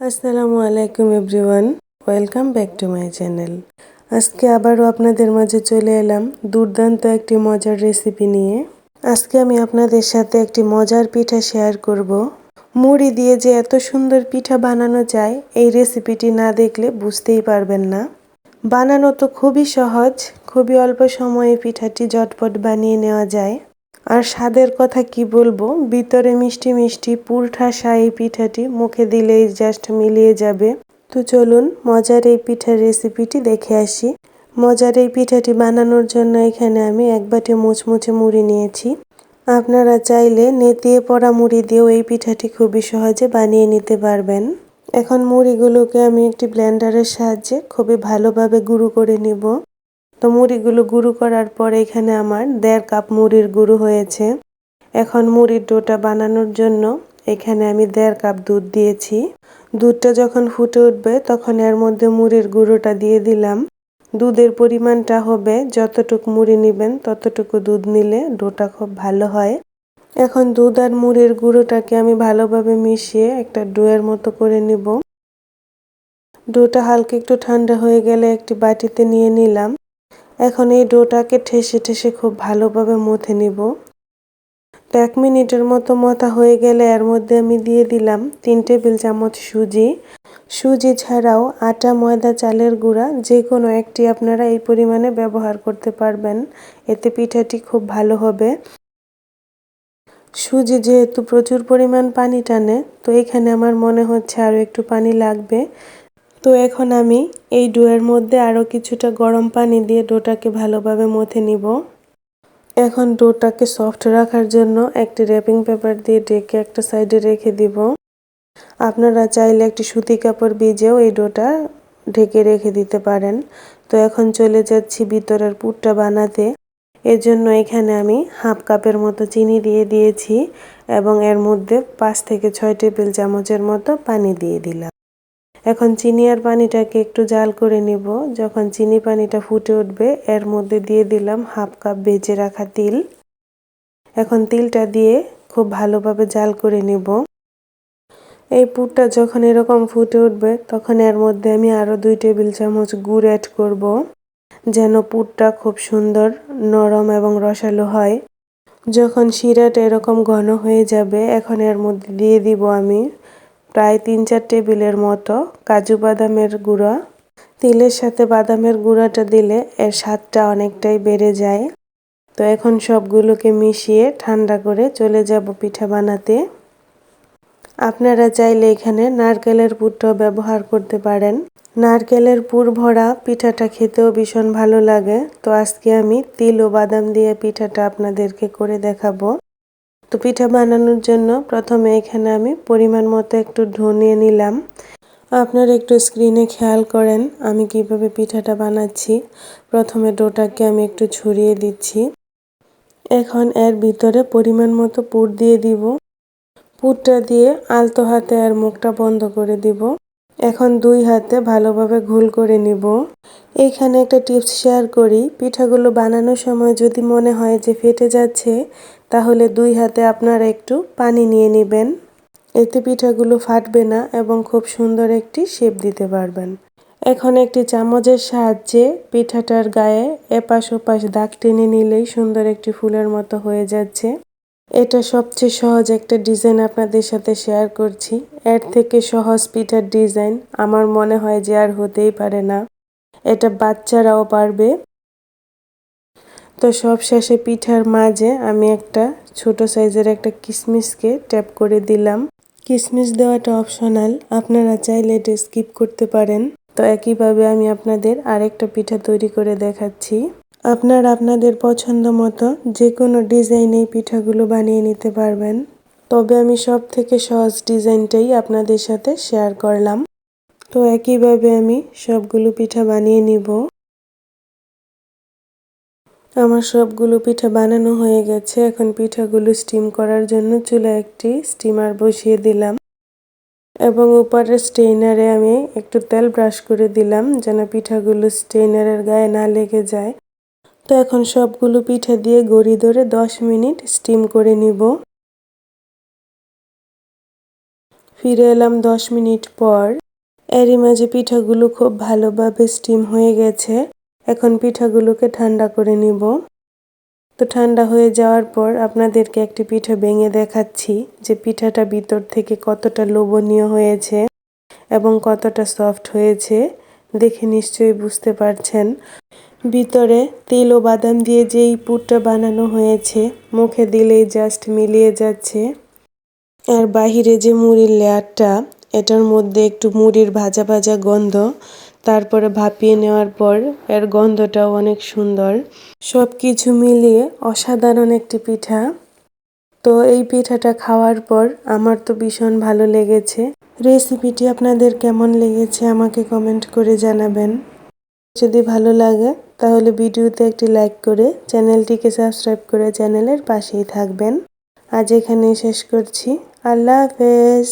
আসসালামু আলাইকুম everyone, welcome back to my channel. আজকে আবারও আপনাদের মাঝে চলে এলাম দুর্দান্ত একটি মজার রেসিপি নিয়ে। আজকে আমি আপনাদের সাথে একটি মজার পিঠা শেয়ার করব। মুড়ি দিয়ে যে এত সুন্দর পিঠা বানানো যায়, এই রেসিপিটি না দেখলে বুঝতেই পারবেন না। বানানো তো খুবই সহজ, খুবই অল্প সময়ে পিঠাটি ঝটপট বানিয়ে নেওয়া যায়। আর স্বাদের কথা কি বলব? ভিতরে মিষ্টি মিষ্টি পুরঠাসা এই পিঠাটি মুখে দিলেই জাস্ট মিলিয়ে যাবে। তো চলুন মজার এই পিঠার রেসিপিটি দেখে আসি। মজার এই পিঠাটি বানানোর জন্য এখানে আমি এক বাটি মুচমুচে মুড়ি নিয়েছি। আপনারা চাইলে নেতিয়ে পড়া মুড়ি দিয়েও এই পিঠাটি খুবই সহজে বানিয়ে নিতে পারবেন। এখন মুড়িগুলোকে আমি একটি ব্লেন্ডারের সাহায্যে খুবই ভালোভাবে গুঁড়ো করে নিব। তো মুড়িগুলো গুঁড়ো করার পর এখানে আমার দেড় কাপ মুড়ির গুঁড়ো হয়েছে। এখন মুড়ির ডোটা বানানোর জন্য এখানে আমি দেড় কাপ দুধ দিয়েছি। দুধটা যখন ফুটে উঠবে তখন এর মধ্যে মুড়ির গুঁড়োটা দিয়ে দিলাম। দুধের পরিমাণটা হবে, যতটুকু মুড়ি নেবেন ততটুকু দুধ নিলে ডোটা খুব ভালো হয়। এখন দুধ আর মুড়ির গুঁড়োটাকে আমি ভালোভাবে মিশিয়ে একটা ডোয়ের মতো করে নিব। ডোটা হালকা একটু ঠান্ডা হয়ে গেলে একটি বাটিতে নিয়ে নিলাম। এখন এই ডোটাকে ঠেসে ঠেসে খুব ভালোভাবে মথে নিব। তো এক মিনিটের মতো মথা হয়ে গেলে এর মধ্যে আমি দিয়ে দিলাম তিন টেবিল চামচ সুজি। সুজি ছাড়াও আটা, ময়দা, চালের গুঁড়া, যে কোনো একটি আপনারা এই পরিমাণে ব্যবহার করতে পারবেন। এতে পিঠাটি খুব ভালো হবে। সুজি যেহেতু প্রচুর পরিমাণ পানি টানে, তো এখানে আমার মনে হচ্ছে আরও একটু পানি লাগবে। তো এখন আমি এই ডোয়ের মধ্যে আরও কিছুটা গরম পানি দিয়ে ডোটাকে ভালোভাবে মথে নিব। এখন ডোটাকে সফট রাখার জন্য একটি র্যাপিং পেপার দিয়ে ডেকে একটা সাইডে রেখে দিব। আপনারা চাইলে একটি সুতি কাপড় ভিজেও এই ডোটা ঢেকে রেখে দিতে পারেন। তো এখন চলে যাচ্ছি ভিতরের পুরটা বানাতে। এজন্য এখানে আমি হাফ কাপের মতো চিনি দিয়ে দিয়েছি এবং এর মধ্যে পাঁচ থেকে ছয় টেবিল চামচের মতো পানি দিয়ে দিলাম। এখন চিনি আর পানিটাকে একটু জাল করে নিব। যখন চিনি পানিটা ফুটে উঠবে, এর মধ্যে দিয়ে দিলাম হাফ কাপ ভেজে রাখা তিল। এখন তিলটা দিয়ে খুব ভালোভাবে জাল করে নিব। এই পুরটা যখন এরকম ফুটে উঠবে, তখন এর মধ্যে আমি আরও দুই টেবিল চামচ গুড় অ্যাড করব, যেন পুরটা খুব সুন্দর নরম এবং রসালো হয়। যখন শিরাটা এরকম ঘন হয়ে যাবে, এখন এর মধ্যে দিয়ে দিব আমি প্রায় তিন চার টেবিলের মতো কাজু বাদামের গুঁড়া। তিলের সাথে বাদামের গুঁড়াটা দিলে এর স্বাদটা অনেকটাই বেড়ে যায়। তো এখন সবগুলোকে মিশিয়ে ঠান্ডা করে চলে যাব পিঠা বানাতে। আপনারা চাইলে এখানে নারকেলের পুরটাও ব্যবহার করতে পারেন। নারকেলের পুর ভরা পিঠাটা খেতেও ভীষণ ভালো লাগে। তো আজকে আমি তিল ও বাদাম দিয়ে পিঠাটা আপনাদেরকে করে দেখাবো। তো পিঠা বানানোর জন্য প্রথমে এখানে আমি পরিমাণ মতো একটু নিয়ে নিলাম। আপনারা একটু স্ক্রিনে খেয়াল করেন আমি কীভাবে পিঠাটা বানাচ্ছি। প্রথমে ডোটাকে আমি একটু ছড়িয়ে দিচ্ছি। এখন এর ভিতরে পরিমাণ মতো পুর দিয়ে দিব। পুরটা দিয়ে আলতো হাতে আর মুখটা বন্ধ করে দিব। এখন দুই হাতে ভালোভাবে ঘুল করে নিব। এইখানে একটা টিপস শেয়ার করি, পিঠাগুলো বানানোর সময় যদি মনে হয় যে ফেটে যাচ্ছে তাহলে দুই হাতে আপনারা একটু পানি নিয়ে নেবেন। এতে পিঠাগুলো ফাটবে না এবং খুব সুন্দর একটি শেপ দিতে পারবেন। এখন একটি চামচের সাহায্যে পিঠাটার গায়ে এপাশ ওপাশ দাগ টেনে নিলেই সুন্দর একটি ফুলের মতো হয়ে যাচ্ছে। এটা সবচেয়ে সহজ একটা ডিজাইন আপনাদের সাথে শেয়ার করছি। এর থেকে সহজ পিঠার ডিজাইন আমার মনে হয় যে আর হতেই পারে না। এটা বাচ্চারাও পারবে। তো সব শেষে পিঠার মাঝে আমি একটা ছোট সাইজের একটা কিসমিসকে ট্যাপ করে দিলাম। কিসমিস দেওয়াটা অপশনাল, আপনারা চাইলে এটা স্কিপ করতে পারেন। তো একইভাবে আমি আপনাদের আরেকটা পিঠা তৈরি করে দেখাচ্ছি। আপনারা আপনাদের পছন্দ মতো যে কোনো ডিজাইন পিঠাগুলো বানিয়ে নিতে পারবেন। তবে আমি সব থেকে সহজ ডিজাইনটাই আপনাদের সাথে শেয়ার করলাম। তো একইভাবে আমি সবগুলো পিঠা বানিয়ে নিব। আমার সবগুলো পিঠা বানানো হয়ে গেছে। এখন পিঠাগুলো স্টিম করার জন্য চুলা একটি স্টিমার বসিয়ে দিলাম। এবং উপরের স্টেইনারে আমি একটু তেল ব্রাশ করে দিলাম যেন পিঠাগুলো স্টেইনারের গায়ে না লেগে যায়। তো এখন সবগুলো পিঠা দিয়ে গড়ি ধরে দশ মিনিট স্টিম করে নিব। ফিরে এলাম দশ মিনিট পর। এরই মাঝে পিঠাগুলো খুব ভালোভাবে স্টিম হয়ে গেছে। এখন পিঠাগুলোকে ঠান্ডা করে নিব। তো ঠান্ডা হয়ে যাওয়ার পর আপনাদেরকে একটি পিঠা ভেঙে দেখাচ্ছি যে পিঠাটা ভিতর থেকে কতটা লোভনীয় হয়েছে এবং কতটা সফট হয়েছে। দেখে নিশ্চয়ই বুঝতে পারছেন। ভিতরে তিল ও বাদাম দিয়ে যেই পুরটা বানানো হয়েছে, মুখে দিলেই জাস্ট মিলিয়ে যাচ্ছে। আর বাহিরে যে মুড়ির লেয়ারটা, এটার মধ্যে একটু মুড়ির ভাজা ভাজা গন্ধ তারপরে ভাপিয়ে নেওয়ার পর এর গন্ধটাও অনেক সুন্দর। সব কিছু মিলিয়ে অসাধারণ একটি পিঠা। তো এই পিঠাটা খাওয়ার পর আমার তো ভীষণ ভালো লেগেছে। রেসিপিটি আপনাদের কেমন লেগেছে আমাকে কমেন্ট করে জানাবেন। যদি ভালো লাগে তাহলে ভিডিওতে একটি লাইক করে চ্যানেলটিকে সাবস্ক্রাইব করে চ্যানেলের পাশেই থাকবেন। আজ এখানেই শেষ করছি। আল্লাহ হাফেজ।